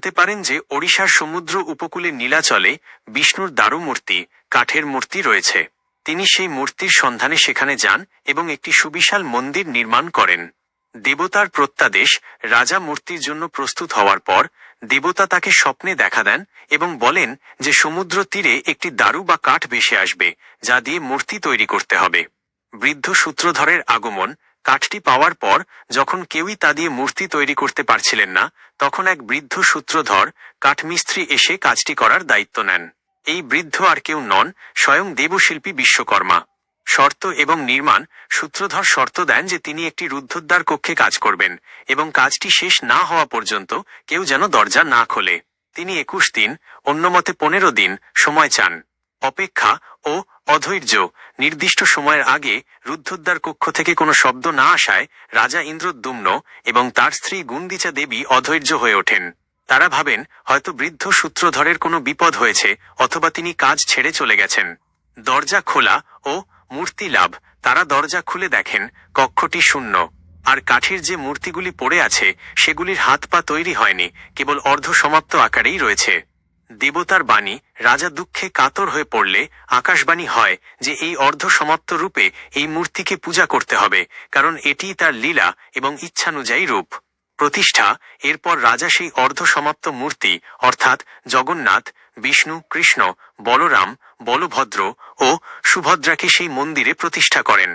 জানতে পারেন যে ওড়িশার সমুদ্র উপকূলে নীলাচলে বিষ্ণুর দারু মূর্তি কাঠের মূর্তি রয়েছে। তিনি সেই মূর্তির সন্ধানে সেখানে যান এবং একটি সুবিশাল মন্দির নির্মাণ করেন। দেবতার প্রত্যাদেশ, রাজা মূর্তির জন্য প্রস্তুত হওয়ার পর, দেবতা তাকে স্বপ্নে দেখা দেন এবং বলেন যে সমুদ্র তীরে একটি দারু বা কাঠ ভেসে আসবে, যা দিয়ে মূর্তি তৈরি করতে হবে। বৃদ্ধ সূত্রধরের আগমন কাঠটি পাওয়ার পর, যখন কেউই তা দিয়ে মূর্তি তৈরি করতে পারছিলেন না, তখন এক বৃদ্ধ সূত্রধর কাঠমিস্ত্রি এসে কাজটি করার দায়িত্ব নেন। এই বৃদ্ধ আর কেউ নন, স্বয়ং দেবশিল্পী বিশ্বকর্মা। শর্ত এবং নির্মাণ, সূত্রধর শর্ত দেন যে তিনি একটি রুদ্ধদ্বার কক্ষে কাজ করবেন, এবং কাজটি শেষ না হওয়া পর্যন্ত কেউ যেন দরজা না খোলে। তিনি একুশ দিন, অন্যমতে পনেরো দিন, সময় চান। অপেক্ষা ও অধৈর্য। নির্দিষ্ট সময়ের আগে রুদ্ধদ্বার কক্ষ থেকে কোনো শব্দ না আসায় রাজা ইন্দ্রদ্যুম্ন এবং তার স্ত্রী গুন্দিচা দেবী অধৈর্য হয়ে ওঠেন। তারা ভাবেন, হয়তো বৃদ্ধ সূত্রধরের কোনো বিপদ হয়েছে অথবা তিনি কাজ ছেড়ে চলে গেছেন। দরজা খোলা ও মূর্তি লাভ। তারা দরজা খুলে দেখেন, কক্ষটি শূন্য। আর কাঠের যে মূর্তিগুলি পড়ে আছে, সেগুলির হাত পা তৈরি হয়নি, কেবল অর্ধ সমাপ্ত আকারেই রয়েছে। দেবতার বাণী রাজা দুঃখে কাতর হয়ে পড়লে আকাশবাণী হয় যে এই অর্ধ সমাপ্ত রূপে এই মূর্তিকে পূজা করতে হবে, কারণ এটিই তার লীলা এবং ইচ্ছানুযায়ী রূপ। প্রতিষ্ঠা, এরপর রাজা সেই অর্ধ সমাপ্ত মূর্তি, অর্থাৎ জগন্নাথ, বিষ্ণু, কৃষ্ণ, বলরাম, বলভদ্র ও সুভদ্রাকে সেই মন্দিরে প্রতিষ্ঠা করেন।